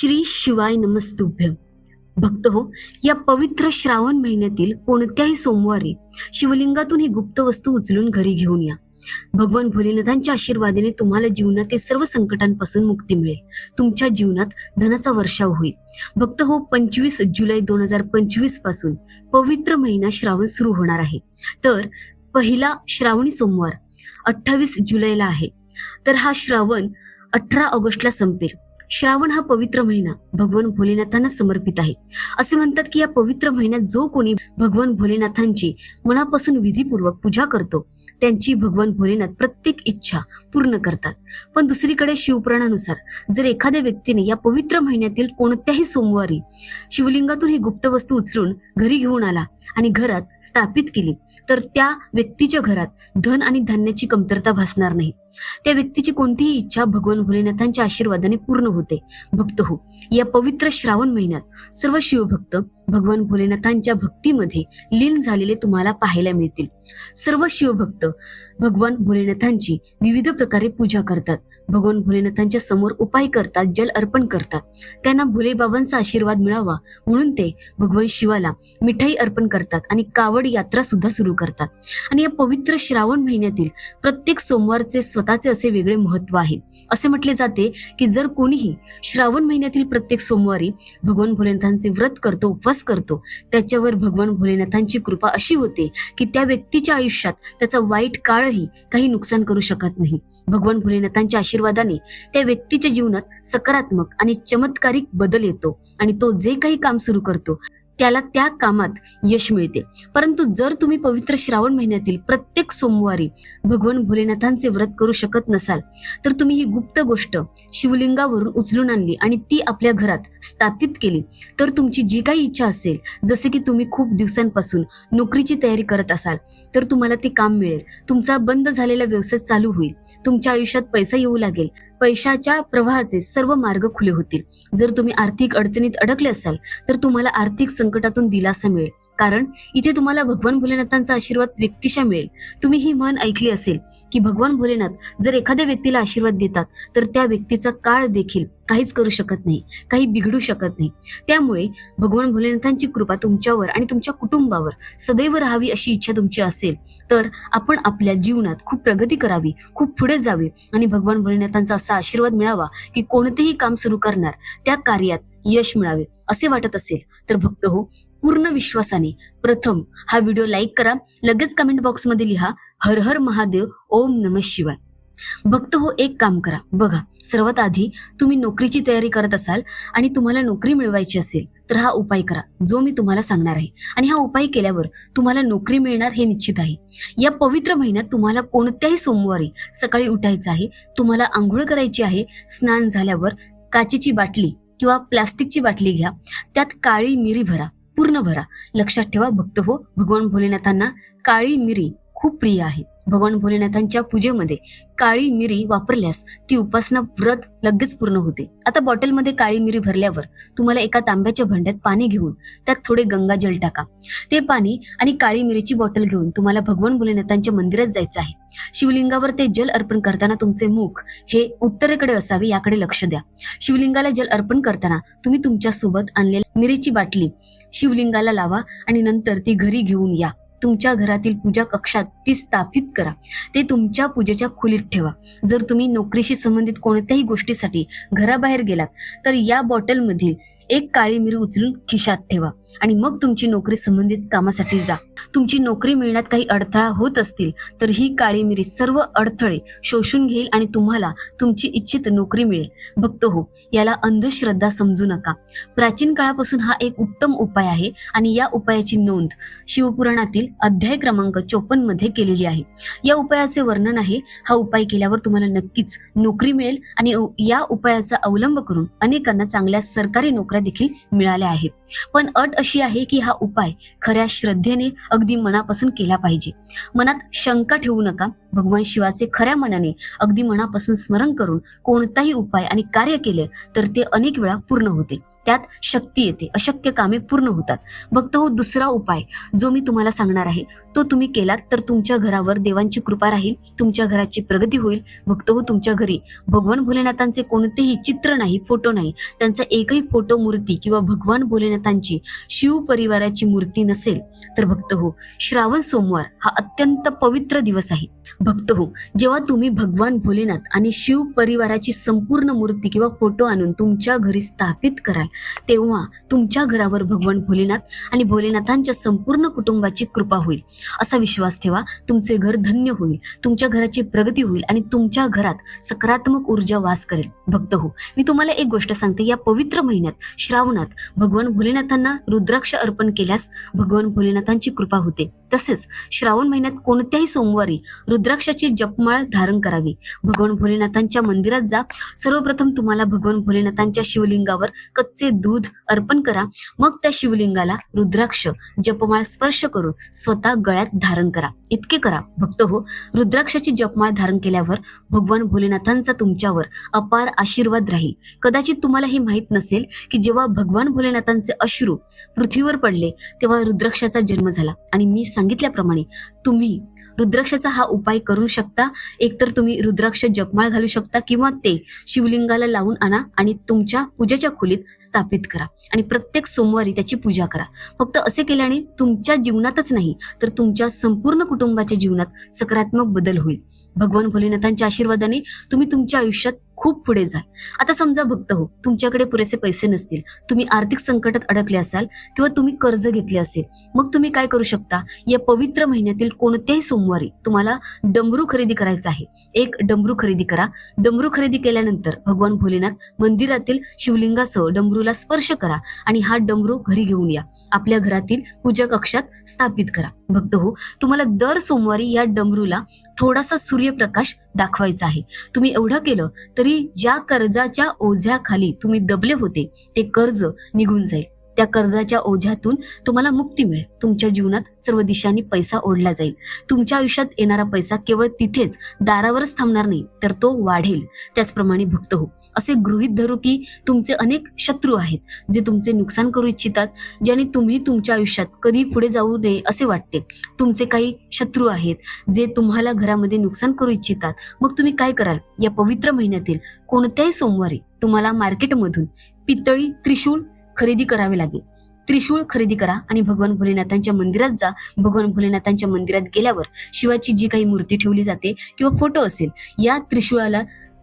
श्री शिवाय नमस्तुभ्य. भक्त हो या पवित्र श्रावण महिन्यातील कोणत्याही सोमवारी शिवलिंगातून ही गुप्त वस्तू उचलून घरी घेऊन या. भगवान भोलेनाथांच्या आशीर्वादाने तुम्हाला जीवनातील सर्व संकटांपासून मुक्ती मिळेल. तुमच्या जीवनात धनाचा वर्षाव होईल. भक्त हो पंचवीस जुलै दोन हजार पंचवीसपासून पवित्र महिना श्रावण सुरू होणार आहे. तर पहिला श्रावणी सोमवार अठ्ठावीस जुलैला आहे. तर हा श्रावण अठरा ऑगस्टला संपेल. श्रावण हा पवित्र महिना. भगवान भोलेनाथांना समर्पित आहे. असे म्हणतात की या पवित्र महिन्यात जो कोणी भगवान भोलेनाथांची मनापासून विधीपूर्वक पूजा करतो त्यांची भगवान भोलेनाथ प्रत्येक इच्छा पूर्ण करतात. पण दुसरीकडे शिवपुराणानुसार जर एखाद्या व्यक्तीने या पवित्र महिन्यातील कोणत्याही सोमवारी शिवलिंगातून ही गुप्त वस्तू उचलून घरी घेऊन आला आणि घरात स्थापित केली तर त्या व्यक्तीच्या घरात धन आणि धान्याची कमतरता भासणार नाही. त्या व्यक्तीची कोणतीही इच्छा भगवान भोलेनाथांच्या आशीर्वादाने पूर्ण होते. भक्त हो या पवित्र श्रावण महिन्यात सर्व शिवभक्त भगवान भोलेनाथांच्या भक्तीमध्ये लीन झालेले तुम्हाला पाहायला मिळतील. सर्व शिवभक्त भगवान भोलेनाथांची विविध प्रकारे पूजा करतात. भगवान भोलेनाथांच्या समोर उपाय करतात जल अर्पण करतात. त्यांना भोलेबाबांचा आशीर्वाद मिळावा म्हणून ते भगवान शिवाला मिठाई अर्पण करतात आणि कावड यात्रा सुद्धा सुरू करतात. आणि या पवित्र श्रावण महिन्यातील प्रत्येक सोमवारचे स्वतःचे असे वेगळे महत्त्व आहे. असे म्हटले जाते की जर कोणीही श्रावण महिन्यातील प्रत्येक सोमवारी भगवान भोलेनाथांचे व्रत करतो उपवास करतो. त्याच्यावर भगवान भोलेनाथांची कृपा अशी होते की त्या व्यक्तीच्या आयुष्यात त्याचा वाईट काळही काही नुकसान करू शकत नाही. भगवान भोलेनाथांच्या आशीर्वादाने त्या व्यक्तीच्या जीवनात सकारात्मक आणि चमत्कारिक बदल येतो आणि तो जे काही काम सुरू करतो त्याला त्या कामात यश मिळते. परंतु जर तुम्ही पवित्र श्रावण महिन्यातील प्रत्येक सोमवारी भगवान भोलेनाथांचे व्रत करू शकत नसाल तर तुम्ही ही गुप्त गोष्ट शिवलिंगावरून उचलून आणली आणि ती आपल्या घरात स्थापित केली. तर तुमची जी काही इच्छा असेल जसे की तुम्ही खूप दिवसांपासून नोकरीची तयारी करत असाल तर तुम्हाला ते काम मिळेल. तुमचा बंद झालेला व्यवसाय चालू होईल. तुमच्या आयुष्यात पैसा येऊ लागेल. पैशाच्या प्रवाहाचे सर्व मार्ग खुले होतील. जर तुम्ही आर्थिक अडचणीत अडकले असाल तर तुम्हाला आर्थिक संकटातून दिलासा मिळेल. कारण इथे तुम्हाला भगवान भोलेनाथांचा आशीर्वाद व्यक्तिशा मिळेल. तुम्ही ही म्हण ऐकली असेल की भगवान भोलेनाथ जर एखाद्या व्यक्तीला आशीर्वाद देतात तर त्या व्यक्तीचा काळ देखील काहीच करू शकत नाही काही बिघडू शकत नाही. त्यामुळे भगवान भोलेनाथांची कृपा तुमच्यावर आणि तुमच्या कुटुंबावर सदैव राहावी अशी इच्छा तुमची असेल तर आपण आपल्या जीवनात खूप प्रगती करावी खूप पुढे जावे आणि भगवान भोलेनाथांचा असा आशीर्वाद मिळावा की कोणतेही काम सुरू करणार त्या कार्यात यश मिळावे असे वाटत असेल तर भक्त हो पूर्ण विश्वासाने. प्रथम हा व्हिडिओ लाईक करा लगेच कमेंट बॉक्समध्ये लिहा हर हर महादेव ओम नम शिवाय. भक्त हो एक काम करा. बघा सर्वात आधी तुम्ही नोकरीची तयारी करत असाल आणि तुम्हाला नोकरी मिळवायची असेल तर हा उपाय करा. जो मी तुम्हाला सांगणार आहे. आणि हा उपाय केल्यावर तुम्हाला नोकरी मिळणार हे निश्चित आहे. या पवित्र महिन्यात तुम्हाला कोणत्याही सोमवारी सकाळी उठायचं आहे तुम्हाला आंघोळ करायची आहे स्नान झाल्यावर काचेची बाटली किंवा प्लास्टिकची बाटली घ्या त्यात काळी मिरी भरा. पूर्ण भरा. लक्षात ठेवा भक्त हो. भगवान भोलेनाथांना काळी मिरी. खूप प्रिय आहे. भगवान भोलेनाथांच्या पूजेमध्ये काळी मिरी वापरल्यास ती उपासना व्रत लगेच पूर्ण होते. आता बॉटलमध्ये काळी मिरी भरल्यावर तुम्हाला एका तांब्याच्या भांड्यात पाणी घेऊन त्यात थोडे गंगाजल टाका. ते पाणी आणि काळी मिरीची बॉटल घेऊन तुम्हाला भगवान भोलेनाथांच्या मंदिरात जायचं आहे. शिवलिंगावर ते जल अर्पण करताना तुमचे मुख हे उत्तरेकडे असावे याकडे लक्ष द्या. शिवलिंगाला जल अर्पण करताना तुम्ही तुमच्यासोबत आणलेल्या मिरीची बाटली शिवलिंगाला लावा आणि नंतर ती घरी घेऊन या. तुमच्या घरातील पूजा कक्षात ती स्थापित करा. ते तुमच्या पूजेच्या खोलीत ठेवा. जर तुम्ही नोकरीशी संबंधित कोणत्याही गोष्टीसाठी घराबाहेर गेलात तर या बॉटलमधील एक काळी मिरी उचलून खिशात ठेवा आणि मग तुमची नोकरी संबंधित कामासाठी जा. तुमची नोकरी मिळण्यात काही अडथळा होत असतील तर ही काळी मिरी सर्व अडथळे शोषून घेईल आणि तुम्हाला तुमची इच्छित नोकरी मिळेल. भक्त हो याला अंधश्रद्धा समजू नका. प्राचीन काळापासून हा एक उत्तम उपाय आहे आणि या उपायाची नोंद शिवपुराणातील अध्याय क्रमांक चोपन्नमध्ये केलेली आहे. या उपायाचे वर्णन आहे हा उपाय केल्यावर तुम्हाला नक्कीच नोकरी मिळेल आणि या उपायाचा अवलंब करून अनेकांना चांगल्या सरकारी नोकऱ्या देखील मिळाल्या आहेत. पण अट अशी आहे की हा उपाय खऱ्या श्रद्धेने अगदी मनापासून केला पाहिजे. मनात शंका ठेवू नका. भगवान शिवाचे खऱ्या मनाने अगदी मनापासून स्मरण करून कोणताही उपाय आणि कार्य केले तर ते अनेक वेळा पूर्ण होते. त्यात शक्ती येते. अशक्य कामे पूर्ण होतात. भक्त हो दुसरा उपाय जो मी तुम्हाला सांगणार आहे तो तुम्ही केलात तर तुमच्या घरावर देवांची कृपा राहील तुमच्या घराची प्रगती होईल. भक्त हो तुमच्या घरी भगवान भोलेनाथांचे कोणतेही चित्र नाही फोटो नाही. त्यांचा एकही फोटो मूर्ती किंवा भगवान भोलेनाथांची शिव परिवाराची मूर्ती नसेल तर भक्त हो श्रावण सोमवार हा अत्यंत पवित्र दिवस आहे. भक्त हो जेव्हा तुम्ही भगवान भोलेनाथ आणि शिव परिवाराची संपूर्ण मूर्ती किंवा फोटो आणून तुमच्या घरी स्थापित कराल तेव्हा तुमच्या घरावर भगवान भोलेनाथ आणि भोलेनाथांच्या संपूर्ण कुटुंबाची कृपा होईल. असा विश्वास ठेवा तुमचे घर धन्य होईल तुमच्या घराची प्रगती होईल आणि तुमच्या घरात सकारात्मक ऊर्जा वास करेल. भक्त हो मी तुम्हाला एक गोष्ट सांगते या पवित्र महिन्यात श्रावणात भगवान भोलेनाथांना रुद्राक्ष अर्पण केल्यास भगवान भोलेनाथांची कृपा होते. तसेच श्रावण महिन्यात कोणत्याही सोमवारी रुद्राक्षाची जपमाळ धारण करावी. भगवान भोलेनाथांच्या मंदिरात जा. सर्वप्रथम तुम्हाला भगवान भोलेनाथांच्या शिवलिंगावर कच्च दूध अर्पण करा. मग त्या शिवलिंगाला रुद्राक्ष जपमाळ स्पर्श करून स्वतः गळ्यात धारण करा. इतके करा भक्त हो. रुद्राक्षाची जपमाळ धारण केल्यावर भगवान भोलेनाथांचा तुमच्यावर अपार आशीर्वाद राहील. कदाचित तुम्हाला हे माहीत नसेल की जेव्हा भगवान भोलेनाथांचे अश्रू पृथ्वीवर पडले तेव्हा रुद्राक्षाचा जन्म झाला. आणि मी सांगितल्याप्रमाणे तुम्ही रुद्राक्षाचा हा उपाय करू शकता. एकतर तुम्ही रुद्राक्ष जपमाळ घालू शकता किंवा ते शिवलिंगाला लावून आणा आणि तुमच्या पूजेच्या खोलीत स्थापित करा. आणि प्रत्येक सोमवारी त्याची पूजा करा. फक्त असे केल्याने तुमच्या जीवनातच नाही तर तुमच्या संपूर्ण कुटुंबाच्या जीवनात सकारात्मक बदल होईल. भगवान भोलेनाथांच्या आशीर्वादाने तुम्ही तुमच्या आयुष्यात खूप पुढे जाल आता समजा भक्त हो तुमच्याकडे पुरेसे पैसे नसतील तुम्ही आर्थिक संकटात अडकले असाल किंवा तुम्ही कर्ज घेतले असेल मग तुम्ही काय करू शकता? या पवित्र महिन्यातील कोणत्याही सोमवारी तुम्हाला डमरू खरेदी करायचा आहे. एक डमरू खरेदी करा. डमरू खरेदी केल्यानंतर भगवान भोलेनाथ मंदिरातील शिवलिंगासह डमरूला स्पर्श करा आणि हा डमरू घरी घेऊन या. आपल्या घरातील पूजा कक्षात स्थापित करा. भक्त हो तुम्हाला दर सोमवारी या डमरूला थोडासा सूर्यप्रकाश दाखवायचा आहे. तुम्ही एवढं केलं तरी ज्या कर्जाच्या ओझ्याखाली तुम्ही दबले होते ते कर्ज निघून जाईल. त्या कर्जाच्या ओझ्यातून तुम्हाला मुक्ती मिळेल. तुमच्या जीवनात सर्व दिशांनी पैसा ओढला जाईल. तुमच्या आयुष्यात येणारा पैसा केवळ तिथेच दारावरच थांबणार नाही तर तो वाढेल. त्याचप्रमाणे भुक्त हो असे गृहित धरू की तुमचे अनेक शत्रू आहेत जे तुमचे नुकसान करू इच्छितात ज्याने तुम्ही तुमच्या आयुष्यात कधी पुढे जाऊ नये असे वाटते. तुमचे काही शत्रू आहेत जे तुम्हाला घरामध्ये नुकसान करू इच्छितात. मग तुम्ही काय कराल? या पवित्र महिन्यातील कोणत्याही सोमवारी तुम्हाला मार्केटमधून पितळी त्रिशूळ खरेदी करावे लागेल. त्रिशूळ खरेदी करा आणि भगवान भोलेनाथांच्या मंदिरात जा. भगवान भोलेनाथांच्या मंदिरात गेल्यावर शिवाची जी काही मूर्ती ठेवली जाते किंवा फोटो असेल या त्रिशूळाला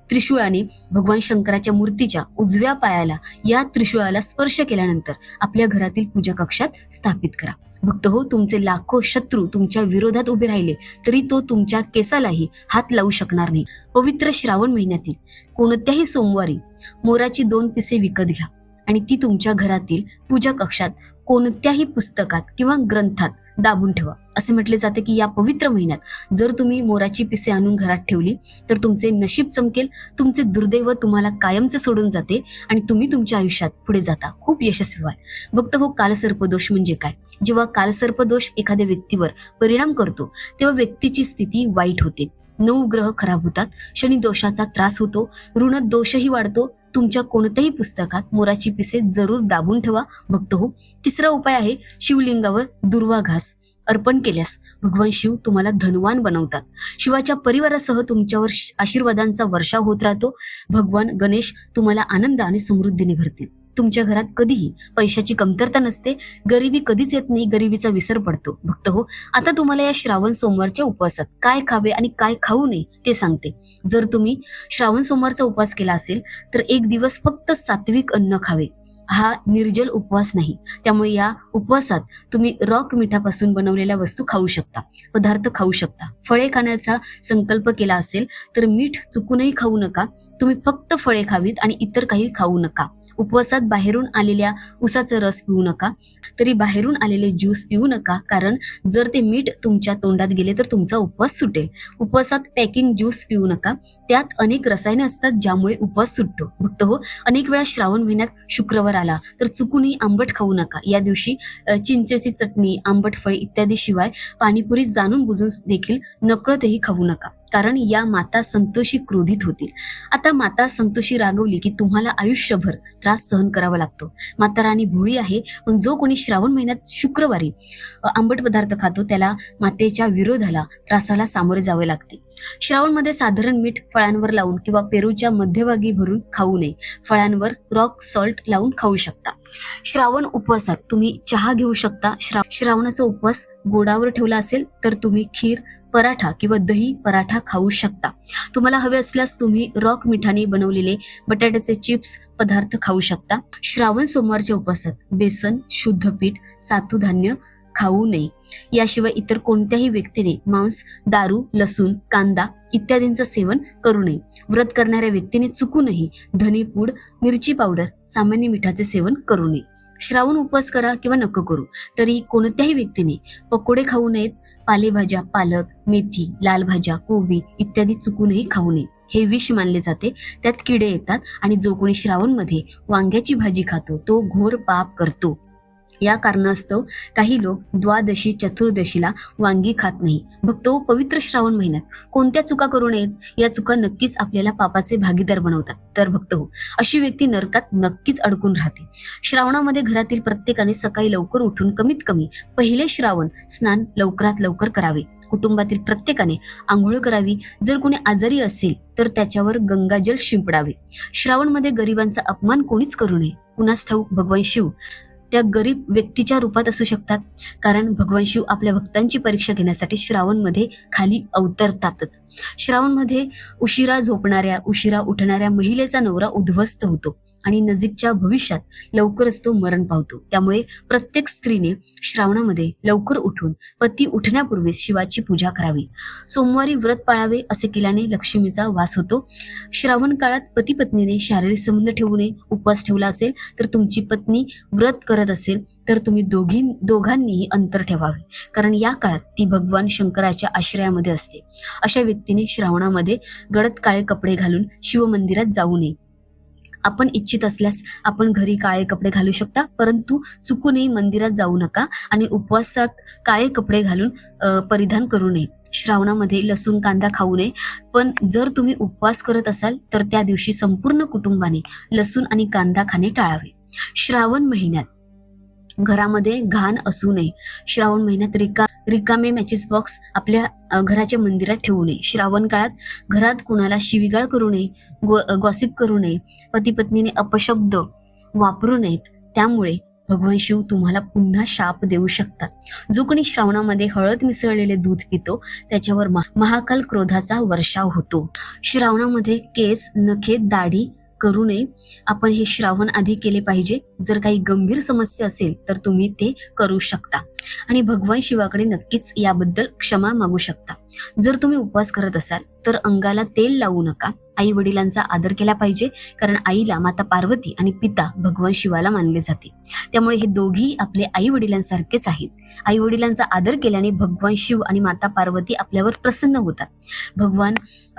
त्रिशूळाने भगवान शंकराच्या मूर्तीच्या उजव्या पायाला या त्रिशूळाला स्पर्श केल्यानंतर आपल्या घरातील पूजा कक्षात स्थापित करा. भक्त हो तुमचे लाखो शत्रू तुमच्या विरोधात उभे राहिले तरी तो तुमच्या केसालाही हात लावू शकणार नाही. पवित्र श्रावण महिन्यातील कोणत्याही सोमवारी मोराची दोन पिसे विकत घ्या आणि ती तुमच्या घरातील पूजा कक्षात कोणत्याही पुस्तकात किंवा ग्रंथात दाबून ठेवा. असे म्हटले जाते की या पवित्र महिन्यात जर तुम्ही मोराची पिसे आणून घरात ठेवली तर तुमचे नशीब चमकेल तुमचे दुर्दैव तुम्हाला कायमचे सोडून जाते आणि तुम्ही तुमच्या आयुष्यात पुढे जाता. खूप यशस्वी व्हाल. फक्त हो कालसर्पदोष म्हणजे काय? जेव्हा कालसर्पदोष एखाद्या व्यक्तीवर परिणाम करतो तेव्हा व्यक्तीची स्थिती वाईट होते. नऊ ग्रह खराब होतात शनी दोषाचा त्रास होतो ऋण दोषही वाढतो. तुमच्या कोणत्याही पुस्तकात मोराची पिसे जरूर दाबून ठेवा भक्त हो तिसरा उपाय आहे शिवलिंगावर दुर्वा घास अर्पण केल्यास. भगवान शिव तुम्हाला धनवान बनवतात. शिवाच्या परिवारासह तुमच्यावर आशीर्वादांचा वर्षाव होत राहतो. भगवान गणेश तुम्हाला आनंद आणि समृद्धीने भरतील तुमच्या घरात कधीही पैशाची कमतरता नसते गरिबी कधीच येत नाही गरिबीचा विसर पडतो. भक्त हो आता तुम्हाला या श्रावण सोमवारच्या उपवासात काय खावे आणि काय खाऊ नये ते सांगते. जर तुम्ही श्रावण सोमवारचा उपवास केला असेल तर एक दिवस फक्त सात्विक अन्न खावे. हा निर्जल उपवास नाही. त्यामुळे या उपवासात तुम्ही रॉक मिठापासून बनवलेल्या वस्तू खाऊ शकता पदार्थ खाऊ शकता. फळे खाण्याचा संकल्प केला असेल तर मीठ चुकूनही खाऊ नका. तुम्ही फक्त फळे खावीत आणि इतर काही खाऊ नका. उपवासात बाहेरून आलेल्या उसाचा रस पिऊ नका. तरी बाहेरून आलेले ज्यूस पिऊ नका कारण जर ते मीठ तुमच्या तोंडात गेले तर तुमचा उपवास सुटेल. उपवासात पॅकिंग ज्यूस पिऊ नका. त्यात अनेक रसायने असतात ज्यामुळे उपवास सुटतो. भक्त हो अनेक वेळा श्रावण महिन्यात शुक्रवार आला तर चुकूनही आंबट खाऊ नका. या दिवशी चिंचेची चटणी आंबट फळे इत्यादी शिवाय पाणीपुरी जाणून बुजून देखील नकळतही खाऊ नका. कारण या माता संतोषी क्रोधित होतील. आता माता संतोषी रागवली की तुम्हाला आयुष्यभर त्रास सहन करावा लागतो. माता राणी भोळी आहे पण जो कोणी श्रावण महिन्यात शुक्रवारी आंबट पदार्थ खातो त्याला मातेच्या विरोधाला त्रासाला सामोरे जावे लागते. श्रावणमध्ये साधारण मीठ फळांवर लावून किंवा पेरूच्या मध्यभागी भरून खाऊ नये. फळांवर रॉक सॉल्ट लावून खाऊ शकता. श्रावण उपवासात तुम्ही चहा घेऊ शकता. श्रा श्रावणाचा उपवास गोडावर ठेवला असेल तर तुम्ही खीर पराठा किंवा दही पराठा खाऊ शकता. तुम्हाला हवे असल्यास तुम्ही रॉक मिठाने बनवलेले बटाट्याचे चिप्स पदार्थ खाऊ शकता. श्रावण सोमवारच्या उपवासात बेसन शुद्ध पीठ सातू धान्य खाऊ नये. याशिवाय इतर कोणत्याही व्यक्तीने मांस दारू लसूण कांदा इत्यादींचं सेवन करू नये. व्रत करणाऱ्या व्यक्तीने चुकूनही धनेपूड मिरची पावडर सामान्य मिठाचे सेवन करू नये. श्रावण उपवास करा किंवा नको करू तरी कोणत्याही व्यक्तीने पकोडे खाऊ नयेत पालेभाज्या पालक मेथी लाल भाज्या कोबी इत्यादी चुकूनही खाऊ नये. हे विष मानले जाते. त्यात किडे येतात आणि जो कोणी श्रावणमध्ये वांग्याची भाजी खातो तो घोर पाप करतो. या कारणास्तव काही लोक द्वादशी चतुर्दशीला वांगी खात नाही. भक्तो पवित्र श्रावण महिन्यात कोणत्या चुका करू नयेत? या चुका नक्कीच आपल्याला पापाचे भागीदार बनवतात. तर भक्त हो अशी व्यक्ती नरकात नक्कीच अडकून राहते. श्रावणामध्ये घरातील प्रत्येकाने सकाळी लवकर उठून कमीत कमी पहिले श्रावण स्नान लवकरात लवकर करावे. कुटुंबातील प्रत्येकाने आंघोळ करावी. जर कोणी आजारी असेल तर त्याच्यावर गंगाजल शिंपडावे. श्रावणमध्ये गरिबांचा अपमान कोणीच करू नये. कुणास ठाऊक? भगवान शिव. त्या गरीब व्यक्तीच्या रूपात असू शकतात. कारण भगवान शिव आपल्या भक्तांची परीक्षा घेण्यासाठी श्रावणमध्ये खाली अवतरतातच. श्रावणमध्ये उशिरा झोपणाऱ्या उशिरा उठणाऱ्या महिलेचा नवरा उद्ध्वस्त होतो. आणि नजीकच्या भविष्यात लवकरच तो मरण पावतो. त्यामुळे प्रत्येक स्त्रीने श्रावणामध्ये लवकर उठून पती उठण्यापूर्वीच शिवाची पूजा करावी. सोमवारी व्रत पाळावे असे केल्याने लक्ष्मीचा वास होतो. श्रावण काळात पती पत्नीने शारीरिक संबंध ठेवू नये उपवास ठेवला असेल तर तुमची पत्नी व्रत करत असेल तर तुम्ही दोघी दोघांनीही अंतर ठेवावे. कारण या काळात ती भगवान शंकराच्या आश्रयामध्ये असते. अशा व्यक्तीने श्रावणामध्ये गडद काळे कपडे घालून शिवमंदिरात जाऊ नये. आपण इच्छित असल्यास आपण घरी काळे कपडे घालू शकता. परंतु चुकूनही मंदिरात जाऊ नका आणि उपवासात काळे कपडे घालून परिधान करू नये. श्रावणामध्ये लसूण कांदा खाऊ नये. पण जर तुम्ही उपवास करत असाल तर त्या दिवशी संपूर्ण कुटुंबाने लसूण आणि कांदा खाणे टाळावे. श्रावण महिन्यात घरामध्ये घाण असू नये. श्रावण महिन्यात रिका रिकामे मॅचेस बॉक्स आपल्या घराच्या मंदिरात ठेवू नये. श्रावण काळात घरात कुणाला शिवीगाळ करू नये गो गॉसिप करू नये पती पत्नीने अपशब्द वापरू नयेत त्यामुळे भगवान शिव तुम्हाला पुन्हा शाप देऊ शकतात. जो कोणी श्रावणामध्ये हळद मिसळलेले दूध पितो त्याच्यावर महा- महाकाल क्रोधाचा वर्षाव होतो. श्रावणामध्ये केस नखे दाढी करू नये. आपण हे श्रावण आधी केले पाहिजे. जर काही गंभीर समस्या असेल तर तुम्ही ते करू शकता. आणि भगवान शिवाकडे नक्कीच याबद्दल क्षमा मागू शकता. जर तुम्ही उपवास करत असाल तर अंगाला तेल लावू नका. आई वडिलांचा आदर केला पाहिजे कारण आईला माता पार्वती आणि पिता भगवान शिवाला मानले जाते. त्यामुळे हे दोघी आपले आई वडिलांसारखेच आहेत. आई वडिलांचा आदर केल्याने भगवान शिव आणि माता पार्वती आपल्यावर प्रसन्न होतात. भगवान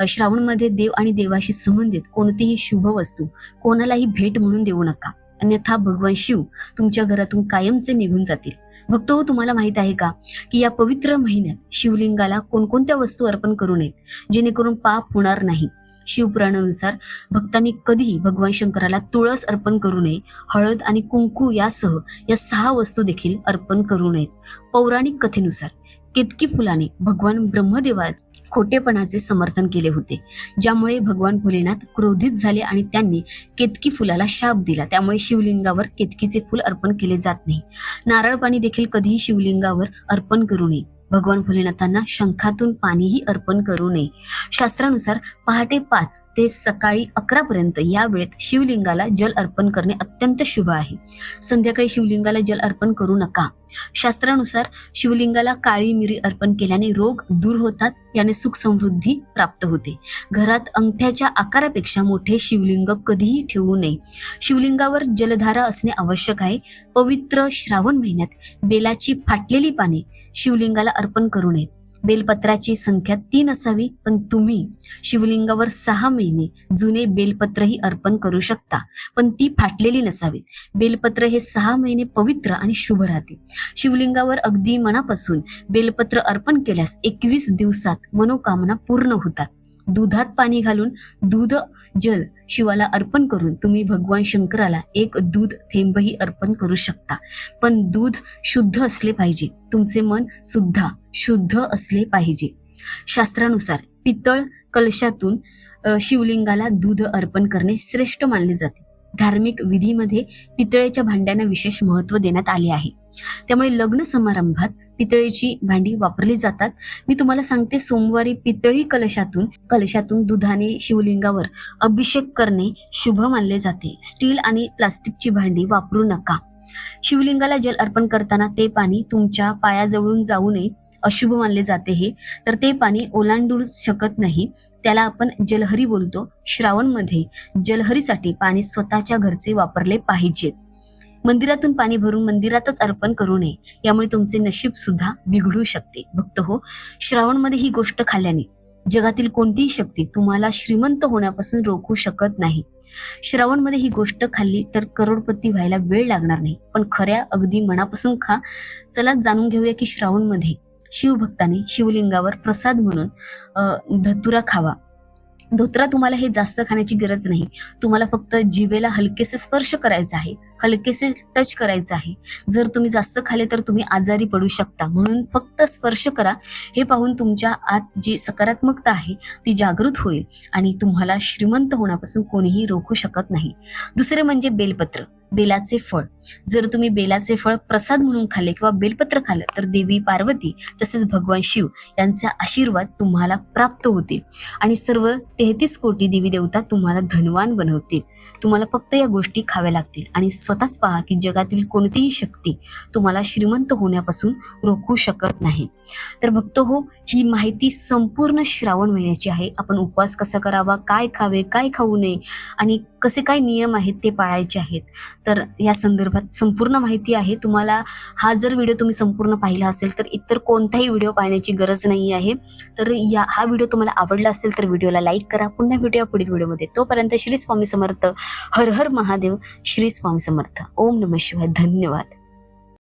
श्रावणमध्ये देव आणि देवाशी संबंधित कोणतीही शुभ वस्तू कोणालाही भेट म्हणून देऊ नका. अन्यथा भगवान शिव तुमच्या घरातून कायमचे निघून जातील. भक्त हो तुम्हाला माहीत आहे का? की या पवित्र महिन्यात शिवलिंगाला कोणकोणत्या वस्तू अर्पण करू नयेत जेणेकरून पाप होणार नाही. शिवपुराणानुसार भक्तांनी कधीही भगवान शंकराला तुळस अर्पण करू नये हळद आणि कुंकू यासह या सहा वस्तू देखील अर्पण करू नयेत. पौराणिक कथेनुसार केतकी फुलाने भगवान ब्रह्मदेवा खोटेपणाचे समर्थन केले होते. ज्यामुळे भगवान भोलेनाथ क्रोधित झाले आणि त्यांनी केतकी फुलाला शाप दिला. त्यामुळे शिवलिंगावर केतकीचे फुल अर्पण केले जात नाही. नारळ पाणी देखील कधीही शिवलिंगावर अर्पण करू नये. भगवान भोलेनाथांना शंखातून पाणीही अर्पण करू नये. शास्त्रानुसार पहाटे पाच ते सकाळी अकरा पर्यंत या वेळेत शिवलिंगाला जल अर्पण करणे अत्यंत शुभ आहे. संध्याकाळी शिवलिंगाला जल अर्पण करू नका. शास्त्रानुसार शिवलिंगाला काळी मिरी अर्पण केल्याने रोग दूर होतात याने सुख समृद्धी प्राप्त होते. घरात अंगठ्याच्या आकारापेक्षा मोठे शिवलिंग कधीही ठेवू नये. शिवलिंगावर जलधारा असणे आवश्यक आहे. पवित्र श्रावण महिन्यात बेलाची फाटलेली पाने शिवलिंगाला अर्पण करू नयेत बेलपत्राची संख्या तीन असावी पण तुम्ही शिवलिंगावर सहा महिने जुने बेलपत्रही अर्पण करू शकता पण ती फाटलेली नसावी. बेलपत्र हे सहा महिने पवित्र आणि शुभ राहते. शिवलिंगावर अगदी मनापासून बेलपत्र अर्पण केल्यास एकवीस दिवसात मनोकामना पूर्ण होतात. दुधात पाणी घालून दूध जल शिवाला अर्पण करून तुम्ही भगवान शंकराला एक दूध थेंबही अर्पण करू शकता. पण दूध शुद्ध असले पाहिजे. तुमचे मन सुद्धा शुद्ध असले पाहिजे. शास्त्रानुसार पितळ कलशातून शिवलिंगाला दूध अर्पण करणे श्रेष्ठ मानले जाते. धार्मिक विधीमध्ये पितळेच्या भांड्यांना विशेष महत्त्व देण्यात आले आहे. त्यामुळे लग्न समारंभात पितळेची भांडी वापरली जातात. मी तुम्हाला सांगते सोमवारी पितळी कलशातून कलशातून दुधाने शिवलिंगावर अभिषेक करणे शुभ मानले जाते. स्टील आणि प्लास्टिकची भांडी वापरू नका. शिवलिंगाला जल अर्पण करताना ते पाणी तुमच्या पायाजवळून जाऊ नये अशुभ मानले जाते हे. तर ते पाणी ओलांडू शकत नाही. त्याला आपण जलहरी बोलतो. श्रावणमध्ये जलहरीसाठी पाणी स्वतःच्या घरचे वापरले पाहिजेत. मंदिरातून पाणी भरून मंदिरातच अर्पण करू नये. यामुळे तुमचे नशीब सुद्धा बिघडू शकते. भक्त हो श्रावणमध्ये ही गोष्ट खाल्ल्याने जगातील कोणतीही शक्ती तुम्हाला श्रीमंत होण्यापासून रोखू शकत नाही. श्रावणमध्ये ही गोष्ट खाल्ली तर करोडपती व्हायला वेळ लागणार नाही. पण खऱ्या अगदी मनापासून खा. चला जाणून घेऊया की श्रावणमध्ये शिवभक्ताने शिवलिंगावर प्रसाद म्हणून धतुरा खावा. धोत्रा तुम्हाला हे जास्त खाण्याची गरज नाही. तुम्हाला फक्त जिवेला हलकेसे स्पर्श करायचा आहे. हलकेसे टच करायचं आहे. जर तुम्ही जास्त खाले तर तुम्ही आजारी पडू शकता. म्हणून फक्त स्पर्श करा. हे पाहून तुमच्या आत जी सकारात्मकता आहे ती जागृत होईल आणि तुम्हाला श्रीमंत होण्यापासून कोणीही रोखू शकत नाही. दुसरे म्हणजे बेलपत्र. बेलाचे फळ. जर तुम्ही बेलाचे फळ प्रसाद म्हणून खाल्ले किंवा बेलपत्र खाल्लं तर देवी पार्वती तसेच भगवान शिव यांचा आशीर्वाद तुम्हाला प्राप्त होतील. आणि सर्व तेहतीस कोटी देवी देवता तुम्हाला धनवान बनवतील. तुम्हाला फक्त या गोष्टी खाव्या लागतील. आणि स्वतःच पहा की जगातील कोणतीही शक्ती तुम्हाला श्रीमंत होण्यापासून रोखू शकत नाही. तर भक्त हो ही माहिती संपूर्ण श्रावण महिन्याची आहे. आपण उपवास कसा करावा काय खावे काय खाऊ नये आणि कसे काय नियम आहेत ते पाळायचे आहेत. तर या संदर्भात संपूर्ण माहिती आहे. तुम्हाला हा जर व्हिडिओ तुम्ही संपूर्ण पाहिला असेल तर इतर कोणताही व्हिडिओ पाहण्याची गरज नाही आहे. तर या हा व्हिडिओ तुम्हाला आवडला असेल तर व्हिडिओला लाईक करा. पुन्हा भेटूया पुढील व्हिडिओमध्ये. तोपर्यंत श्री स्वामी समर्थ. हर हर महादेव. श्री स्वामी समर्थ. ओम नम शिवाय. धन्यवाद.